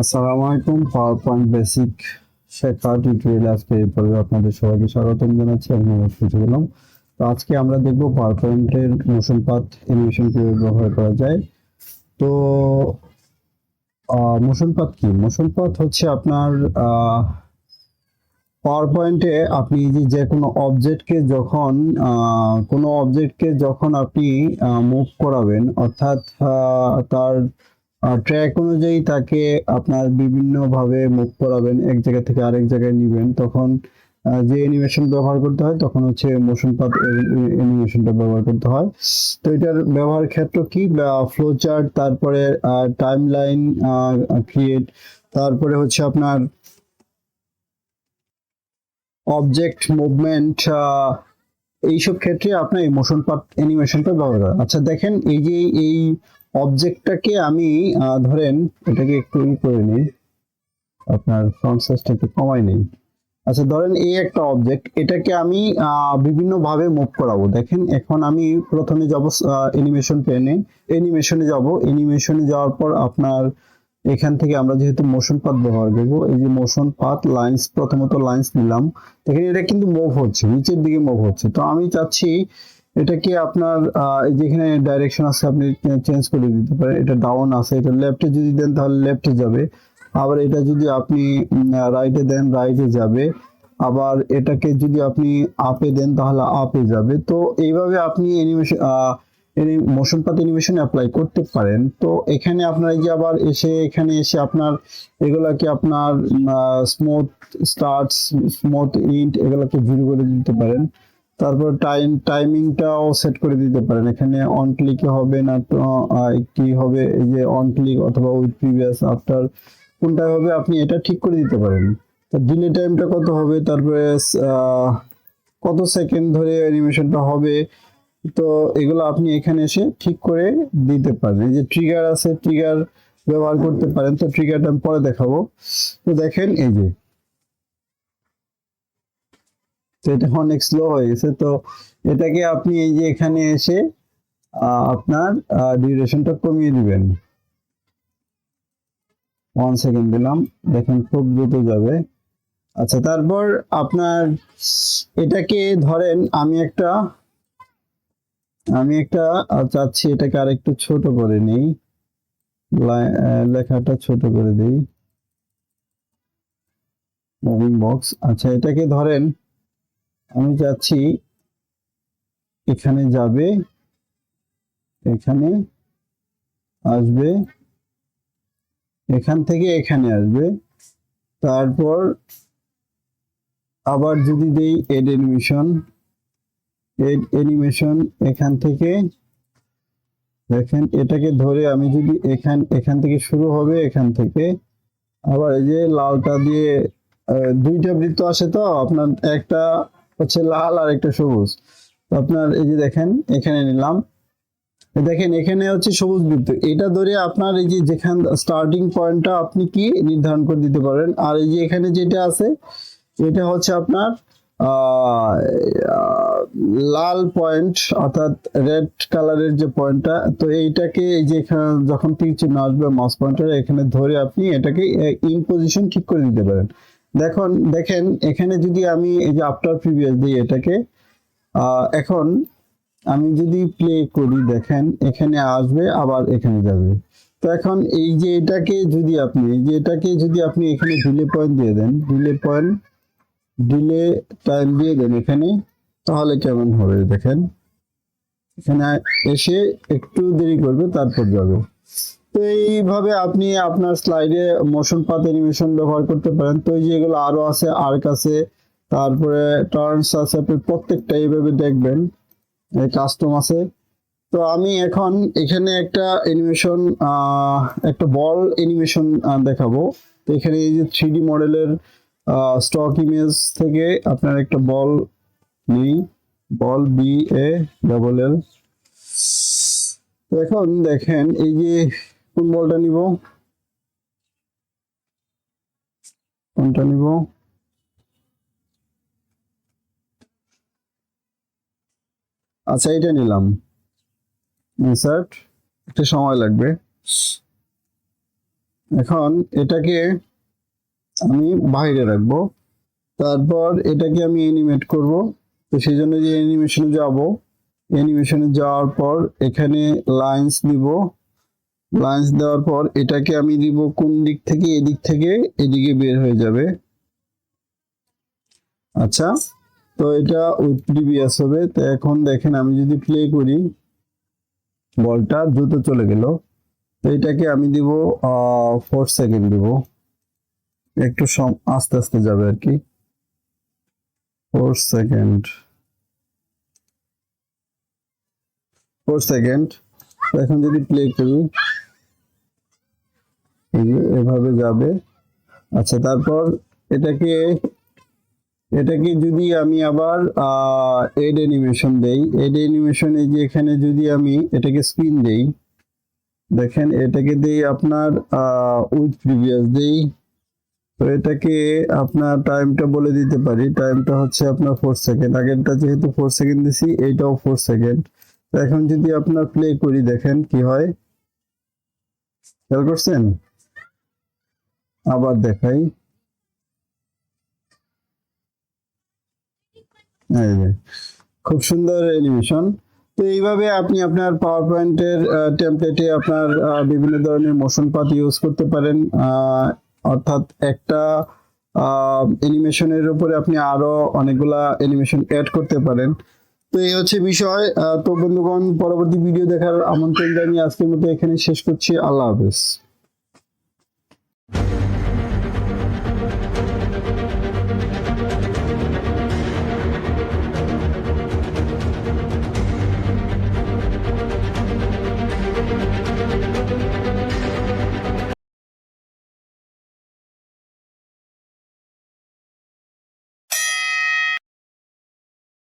আসসালামু PowerPoint basic শেখা tutorial আজকে এই পর্বে আপনাদের সবাইকে স্বাগতম জানাচ্ছি, আমি তো আজকে আমরা দেখব পাওয়ার পয়েন্টের মোশন পাথ কীভাবে ব্যবহার করা যায়। তো মোশন পাথ কি? মোশন পাথ হচ্ছে আপনার পাওয়ার পয়েন্টে আপনি যে কোনো অবজেক্টকে যখন কোনো অবজেক্টকে যখন আপনি মুভ করাবেন, অর্থাৎ তার ট্র্যাক অনুযায়ী তাকে আপনার বিভিন্নভাবে মুভ করাবেন এক জায়গা থেকে আরেক জায়গায় নিবেন। তখন যে অ্যানিমেশন ব্যবহার করতে হয়, তখন হচ্ছে মোশন পাথ অ্যানিমেশনটা ব্যবহার করতে হয়। তো এটার ব্যবহার ক্ষেত্র কি? ফ্লো চার্ট তারপরে টাইম লাইন ক্রিয়েট তারপরে হচ্ছে আপনার অবজেক্ট মুভমেন্ট এইসব ক্ষেত্রে আপনার এই মোশন পাথ অ্যানিমেশনটা ব্যবহার করেন আচ্ছা দেখেন, এই যে, এই অবজেক্টটাকে আমি ধরেন এটাকে একটু ই করে নিই। আপনার ফ্রন্ট সাইজটা একটু কমাই নেই। আচ্ছা ধরেন এই একটা অবজেক্ট এটাকে আমি বিভিন্ন ভাবে মুভ করাবো। দেখেন, এখন আমি প্রথমে যাব অ্যানিমেশন পেনে অ্যানিমেশনে যাব। অ্যানিমেশনে যাওয়ার পর আপনার এখান থেকে আমরা যেহেতু মোশন পাথ ব্যবহার করব, এই যে মোশন পাথ লাইন্স প্রথমত লাইন্স নিলাম। দেখেন, এটা কিন্তু মুভ হচ্ছে, নিচের দিকে মুভ হচ্ছে। তো আমি চাচ্ছি এটাকে আপনার আহ, যেখানে ডাইরেকশন আছে আপনি চেঞ্জ করে দিতে পারেন এটা ডাউন আছে এটা লেফটে যদি দেন তাহলে লেফটে যাবে। আবার এটা যদি আপনি রাইটে দেন রাইটে যাবে। আবার এটাকে যদি আপনি আপে দেন তাহলে আপে যাবে। তো এইভাবে আপনি animation motion path animation apply করতে পারেন। তো এখানে আপনার যে আবার এসে এখানে এসে আপনার এগুলাকে আপনার স্মুথ স্টার্ট স্মুথ ইন্ট এগুলাকে জিরো করে দিতে পারেন। তারপর টাইম টাইমিংটাও সেট করে দিতে পারেন। এখানে অন ক্লিকে হবে না তো কি হবে? এই যে অন ক্লিক অথবা উইথ প্রিভিয়াস আফটার কোনটা হবে? আপনি এটা ঠিক করে দিতে পারেন। তো ডিলে টাইমটা কত হবে? তারপরে কত সেকেন্ড ধরে অ্যানিমেশনটা হবে? তো এগুলো আপনি এখানে এসে ঠিক করে দিতে পারেন। এই যে ট্রিগার আছে ট্রিগার ব্যবহার করতে পারেন। তো ট্রিগারটা আমি পরে দেখাবো। তো দেখেন, এই যে তো এটা অনেক স্লো হয়ে গেছে। তো এটাকে আপনি এই যে এখানে এসে আপনার ডিউরেশনটা কমিয়ে দিবেন। ওয়ান সেকেন্ড দিলাম, দেখেন খুব দ্রুত যাবে। আচ্ছা তারপর আপনার এটাকে ধরেন, আমি একটা আমি একটা চাচ্ছি এটাকে আর একটু ছোট করে নেই। লেখাটা ছোট করে দিই। মুভিং বক্স আচ্ছা এটাকে ধরেন আমি চাচ্ছি এখানে যাবে, এখানে আসবে, এখান থেকে এখানে আসবে, তারপর আবার যদি দেই এড অ্যানিমেশন এড অ্যানিমেশন এখান থেকে, দেখেন এটাকে ধরে আমি যদি এখান এখান থেকে শুরু হবে এখান থেকে, আবার এই যে লালটা দিয়ে দুইটা বৃত্ত আসে তো, আপনার একটা হচ্ছে লাল আর একটা সবুজ। আপনার এই যে দেখেন, এখানে নিলাম। দেখেন, এখানে হচ্ছে সবুজ বৃত্ত। এটা ধরে আপনার এই যেখান স্টার্টিং পয়েন্টটা আপনি কি নির্ধারণ করে দিতে পারেন। আর এই যে এখানে যেটা আছে, এটা হচ্ছে আপনার লাল পয়েন্ট অর্থাৎ রেড কালারের যে পয়েন্টটা তো এইটাকে এই যে যখন তীর চিহ্ন আসবে মাউস পয়েন্টার এখানে ধরে আপনি এটাকে ইন পজিশন ঠিক করে দিতে পারেন। দেখুন, দেখেন, এখানে যদি আমি এই যে আফটার প্রিভিয়াস দিই এটাকে এখন আমি যদি প্লে করি, দেখেন, এখানে আসবে, আবার এখানে যাবে। তো এখন এই যে এটাকে যদি আপনি, এই যে এটাকে যদি আপনি এখানে ডিলে পয়েন্ট দিয়ে দেন ডিলে পয়েন্ট ডিলে টাইম দিয়ে দেন এখানে, তাহলে কেমন হবে দেখেন? এখানে এসে একটু দেরি করবে, তারপর যাবে। তো এইভাবে আপনি আপনার স্লাইডে মোশন পাথ অ্যানিমেশন ব্যবহার করতে পারেন। তো এই যে এগুলো আরও আছে, আর্ক আছে, তারপরে টার্নস আছে, আপনি প্রত্যেকটা এইভাবে দেখবেন। কাস্টম আছে। তো আমি এখন এখানে একটা অ্যানিমেশন একটা বল অ্যানিমেশন দেখাবো। তো এখানে এই যে থ্রি মডেলের স্টক ইমেজ থেকে আপনার একটা বল নেই। বল বি এ ডাবল এল এখন দেখেন, এই যে কোন বলটা নিব? কোনটা নিব? আচ্ছা এটা নিলাম। ইনসার্ট একটু সময় লাগবে। এখন এটাকে আমি বাইরে রাখব। তারপর এটাকে আমি অ্যানিমেট করব। তো সেই জন্য যে অ্যানিমেশনে যাব অ্যানিমেশনে যাওয়ার পর এখানে লাইন্স দিব লাইন্স দেওয়ার পর এটাকে আমি দিব কোন দিক থেকে? এদিক থেকে এদিকে বের হয়ে যাবে। আচ্ছা তো এটা উইথ প্রিভিয়াস হবে। তো এখন দেখেন, আমি যদি প্লে করি, বলটা দ্রুত চলে গেল। তো এটাকে আমি দিব ফোর সেকেন্ড দিব। একটু সম- আস্তে আস্তে যাবে আর কি। ফোর সেকেন্ড ফোর সেকেন্ড এখন যদি প্লে করি এভাবে যাবে। আচ্ছা তারপর এটাকে এটাকে যদি আমি আবার এড অ্যানিমেশন দেই এড অ্যানিমেশন যে এখানে যদি আমি এটাকে স্পিন দেই, দেখেন এটাকে দেই আপনার উইথ প্রিভিয়াস দেই। তো এটাকে আপনার টাইমটা বলে দিতে পারি। টাইমটা হচ্ছে আপনার ফোর সেকেন্ড আগেরটা যেহেতু ফোর সেকেন্ড দিছি এইটাও ফোর সেকেন্ড এখন যদি আপনার প্লে করি, দেখেন কি হয়। খেয়াল করছেন? আবার দেখাই। খুব সুন্দর অ্যানিমেশন তো এইভাবে আপনি আপনার পাওয়ার পয়েন্টের টেমপ্লেটে আপনার বিভিন্ন ধরনের মোশন পাত ইউজ করতে পারেন। অর্থাৎ একটা অ্যানিমেশনের উপরে আপনি আরও অনেকগুলা অ্যানিমেশন অ্যাড করতে পারেন। তো এই হচ্ছে বিষয়। তো বন্ধুগণ, পরবর্তী ভিডিও দেখার আমন্ত্রণ জানিয়ে আজকের মতো এখানে শেষ করছি। আল্লাহ হাফেজ।